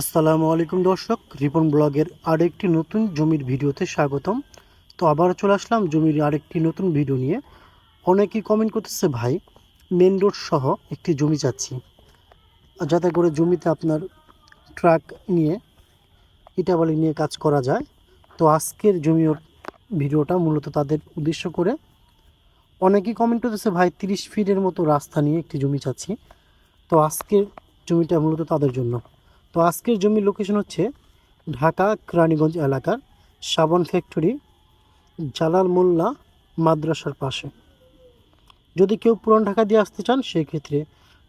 আসসালামু আলাইকুম দর্শক, রিপন ব্লগের আরেকটি নতুন জমির ভিডিওতে স্বাগতম। তো আবার চলে আসলাম জমির আরেকটি নতুন ভিডিও নিয়ে। অনেকেই কমেন্ট করতেছে, ভাই মেন রোড সহ একটি জমি চাচ্ছি। যাতে করে জমিতে আপনার ট্রাক নিয়ে, ইটাবালি নিয়ে কাজ করা যায়। তো আজকের জমির ভিডিওটা মূলত তাদের উদ্দেশ্য করে। অনেকেই কমেন্ট করতেছে, ভাই, তিরিশ ফিটের মতো রাস্তা নিয়ে একটি জমি চাচ্ছি। তো আজকের জমিটা মূলত তাদের জন্য। তো আজকের জমির লোকেশন হচ্ছে ঢাকা কেরানীগঞ্জ এলাকার সাবান ফ্যাক্টরি জালাল মোল্লা মাদ্রাসার পাশে। যদি কেউ পুরান ঢাকা দিয়ে আসতে চান, সেক্ষেত্রে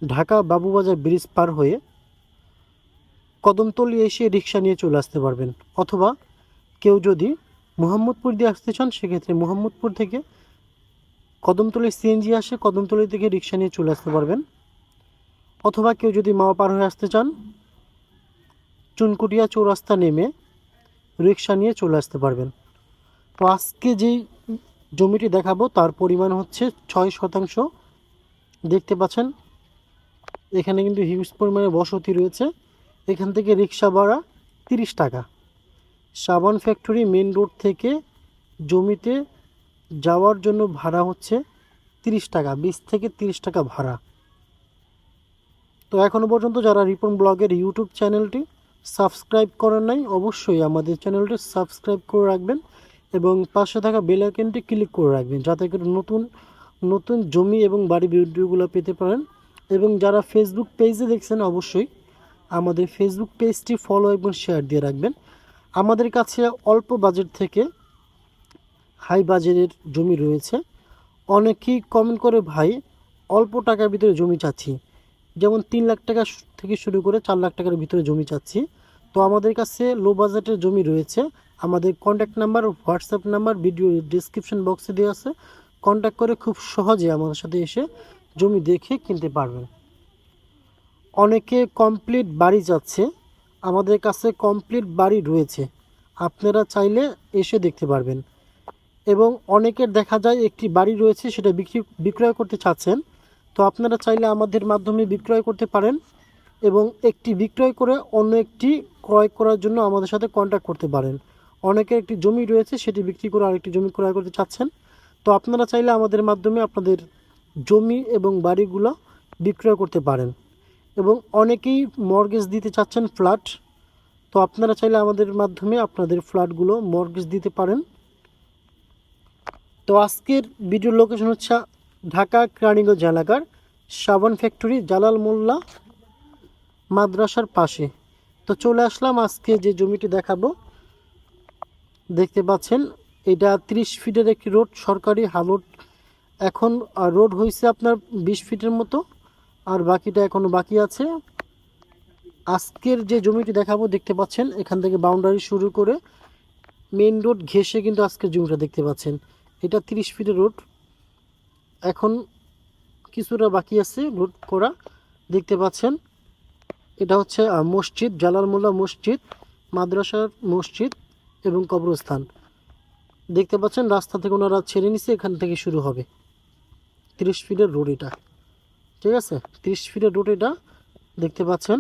ঢাকা বাবুবাজার ব্রিজ পার হয়ে কদমতলি এসে রিক্সা নিয়ে চলে আসতে পারবেন। অথবা কেউ যদি মোহাম্মদপুর দিয়ে আসতে চান, সেক্ষেত্রে মোহাম্মদপুর থেকে কদমতলি সিএনজি আসে, কদমতলি থেকে রিক্সা নিয়ে চলে আসতে পারবেন। অথবা কেউ যদি মাওয়া পার হয়ে আসতে চান চুনকুটিয়া চৌরাস্তা নেমে রিক্সা নিয়ে চলে আসতে পারবেন। তো আজকে যেই জমিটি দেখাবো, তার পরিমাণ হচ্ছে ছয় শতাংশ। দেখতে পাচ্ছেন, এখানে কিন্তু হিউজ পরিমাণে বসতি রয়েছে। এখান থেকে রিক্সা ভাড়া তিরিশ টাকা। সাবান ফ্যাক্টরি মেন রোড থেকে জমিতে যাওয়ার জন্য ভাড়া হচ্ছে তিরিশ টাকা, বিশ থেকে তিরিশ টাকা ভাড়া। তো এখনও পর্যন্ত যারা রিপন ব্লগের ইউটিউব চ্যানেলটি সাবস্ক্রাইব করেন নাই, অবশ্যই আমাদের চ্যানেলটি সাবস্ক্রাইব করে রাখবেন এবং পাশে থাকা বেল আইকনটি ক্লিক করে রাখবেন যাতে করে নতুন নতুন জমি এবং বাড়ি ভিডিওগুলো পেতে পারেন। এবং যারা ফেসবুক পেজে দেখছেন, অবশ্যই আমাদের ফেসবুক পেজটি ফলো এবং শেয়ার দিয়ে রাখবেন। আমাদের কাছে অল্প বাজেট থেকে হাই বাজেটের জমি রয়েছে। অনেকেই কমেন্ট করে, ভাই, অল্প টাকার ভিতরে জমি চাচ্ছি। যেমন তিন লাখ টাকা থেকে শুরু করে চার লাখ টাকার ভিতরে জমি চাচ্ছি। তো আমাদের কাছে লো বাজেটের জমি রয়েছে। আমাদের contact number WhatsApp number video description বক্সে দেওয়া আছে। কন্ট্যাক্ট করে খুব সহজে আমাদের সাথে এসে জমি দেখে কিনতে পারবেন। অনেকে কমপ্লিট বাড়ি যাচ্ছে। আমাদের কাছে কমপ্লিট বাড়ি রয়েছে। আপনারা চাইলে এসে দেখতে পারবেন। এবং অনেকের দেখা যায় একটি বাড়ি রয়েছে, সেটা বিক্রি বিক্রয় করতে চাচ্ছেন। তো আপনারা চাইলে আমাদের মাধ্যমে বিক্রয় করতে পারেন এবং একটি বিক্রয় করে অন্য একটি ক্রয় করার জন্য আমাদের সাথে কন্ট্যাক্ট করতে পারেন। অনেকের একটি জমি রয়েছে, সেটি বিক্রি করে আরেকটি জমি ক্রয় করতে চাচ্ছেন। তো আপনারা চাইলে আমাদের মাধ্যমে আপনাদের জমি এবং বাড়িগুলো বিক্রয় করতে পারেন। এবং অনেকেই মর্গেজ দিতে চাচ্ছেন ফ্ল্যাট তো আপনারা চাইলে আমাদের মাধ্যমে আপনাদের ফ্ল্যাটগুলো মর্গেজ দিতে পারেন। তো আজকের ভিডিও লোকেশন হচ্ছে ঢাকা কেরানীগঞ্জ এলাকার সাবান ফ্যাক্টরি জালাল মোল্লা মাদ্রাসার পাশে। তো চলে আসলাম আজকে যে জমিটি দেখাবো। দেখতে পাচ্ছেন, এটা ত্রিশ ফিটের একটি রোড, সরকারি হালট। এখন রোড হয়েছে আপনার বিশ ফিটের মতো, আর বাকিটা এখনও বাকি আছে। আজকের যে জমিটি দেখাবো, দেখতে পাচ্ছেন, এখান থেকে বাউন্ডারি শুরু করে মেইন রোড ঘেঁষে কিন্তু আজকের জমিটা দেখতে পাচ্ছেন। এটা তিরিশ ফিটের রোড এখন কিছুটা বাকি আছে রোড করা। দেখতে পাচ্ছেন, এটা হচ্ছে মসজিদ জালাল মোল্লা মসজিদ, মাদ্রাসার মসজিদ এবং কবরস্থান। দেখতে পাচ্ছেন, রাস্তা থেকে ওনারা ছেড়ে নিছে, এখান থেকে শুরু হবে। তিরিশ ফিটের রোড এটা। ঠিক আছে? তিরিশ ফিটের রোড এটা, দেখতে পাচ্ছেন।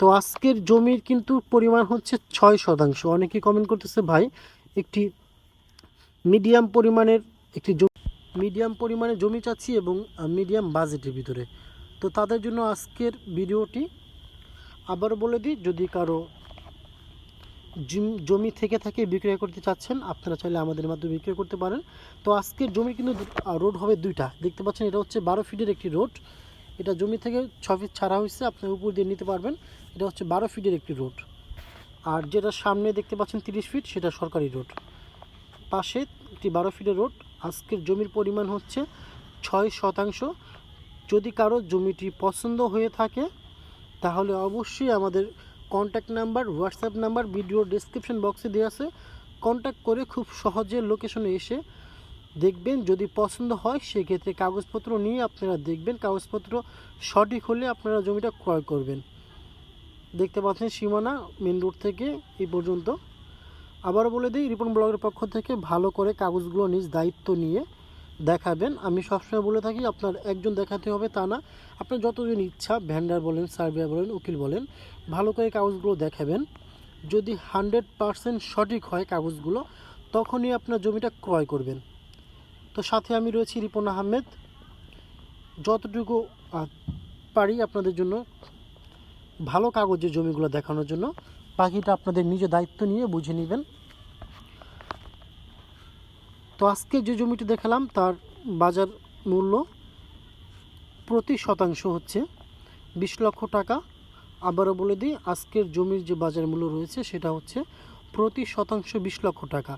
তো আজকের জমির কিন্তু পরিমাণ হচ্ছে ছয় শতাংশ। অনেকেই কমেন্ট করতেছে, ভাই, একটি মিডিয়াম পরিমাণের একটি মিডিয়াম পরিমাণে জমি চাচ্ছি এবং মিডিয়াম বাজেটের ভিতরে। তো তাদের জন্য আজকের ভিডিওটি আবার বলে দিই, যদি কারও জিম- থেকে থাকে বিক্রয় করতে চাচ্ছেন, আপনারা চাইলে আমাদের মাধ্যমে বিক্রয় করতে পারেন। তো আজকের জমি কিন্তু রোড হবে দুইটা। দেখতে পাচ্ছেন, এটা হচ্ছে বারো ফিটের একটি রোড। এটা জমি থেকে ছ ফিট ছাড়া হয়েছে আপনার উপর দিয়ে নিতে পারবেন। এটা হচ্ছে বারো ফিটের একটি রোড। আর যেটা সামনে দেখতে পাচ্ছেন, তিরিশ ফিট, সেটা সরকারি রোড। পাশে একটি বারো ফিটের রোড। আজকের জমির পরিমাণ হচ্ছে ছয় শতাংশ। যদি কারও জমিটি পছন্দ হয়ে থাকে, তাহলে অবশ্যই আমাদের contact number WhatsApp number video description বক্সে দেওয়া আছে। কন্ট্যাক্ট করে খুব সহজে লোকেশনে এসে দেখবেন। যদি পছন্দ হয়, সেক্ষেত্রে কাগজপত্র নিয়ে আপনারা দেখবেন। কাগজপত্র সঠিক হলে আপনারা জমিটা ক্রয় করবেন। দেখতে পাচ্ছেন সীমানা, মেন রোড থেকে এই পর্যন্ত। আবারও বলে দিই, রিপন ব্লগের পক্ষ থেকে ভালো করে কাগজগুলো নিজ দায়িত্ব নিয়ে দেখাবেন। আমি সবসময় বলে থাকি, আপনার একজন দেখাতে হবে তা না। আপনার যতজন ইচ্ছা ভ্যান্ডার বলেন সার্ভেয়ার বলেন, উকিল বলেন, ভালো করে কাগজগুলো দেখাবেন। যদি হান্ড্রেড পারসেন্ট সঠিক হয় কাগজগুলো, তখনই আপনার জমিটা ক্রয় করবেন। তো সাথে আমি রয়েছি রিপন আহমেদ। যতটুকু পারি আপনাদের জন্য ভালো কাগজের জমিগুলো দেখানোর জন্য। বাকিটা আপনাদের নিজে দায়িত্ব নিয়ে বুঝে নেবেন। তো আজকে যে জমিটি দেখালাম, তার বাজার মূল্য প্রতি শতাংশ হচ্ছে বিশ লক্ষ টাকা। আবারও বলে দিই, আজকের জমির যে বাজার মূল্য রয়েছে, সেটা হচ্ছে প্রতি শতাংশ বিশ লক্ষ টাকা।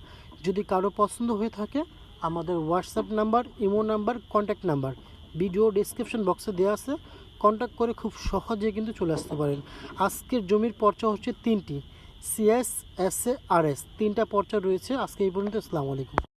যদি কারও পছন্দ হয়ে থাকে, আমাদের WhatsApp number, imo number, contact number, video description বক্সে দেওয়া আছে। কন্ট্যাক্ট করে খুব সহজে কিন্তু চলে আসতে পারেন। আজকের জমির পর্চা হচ্ছে তিনটি CS S A R S তিনটা পর্চা রয়েছে। আজকে এই পর্যন্ত, আসসালামু আলাইকুম।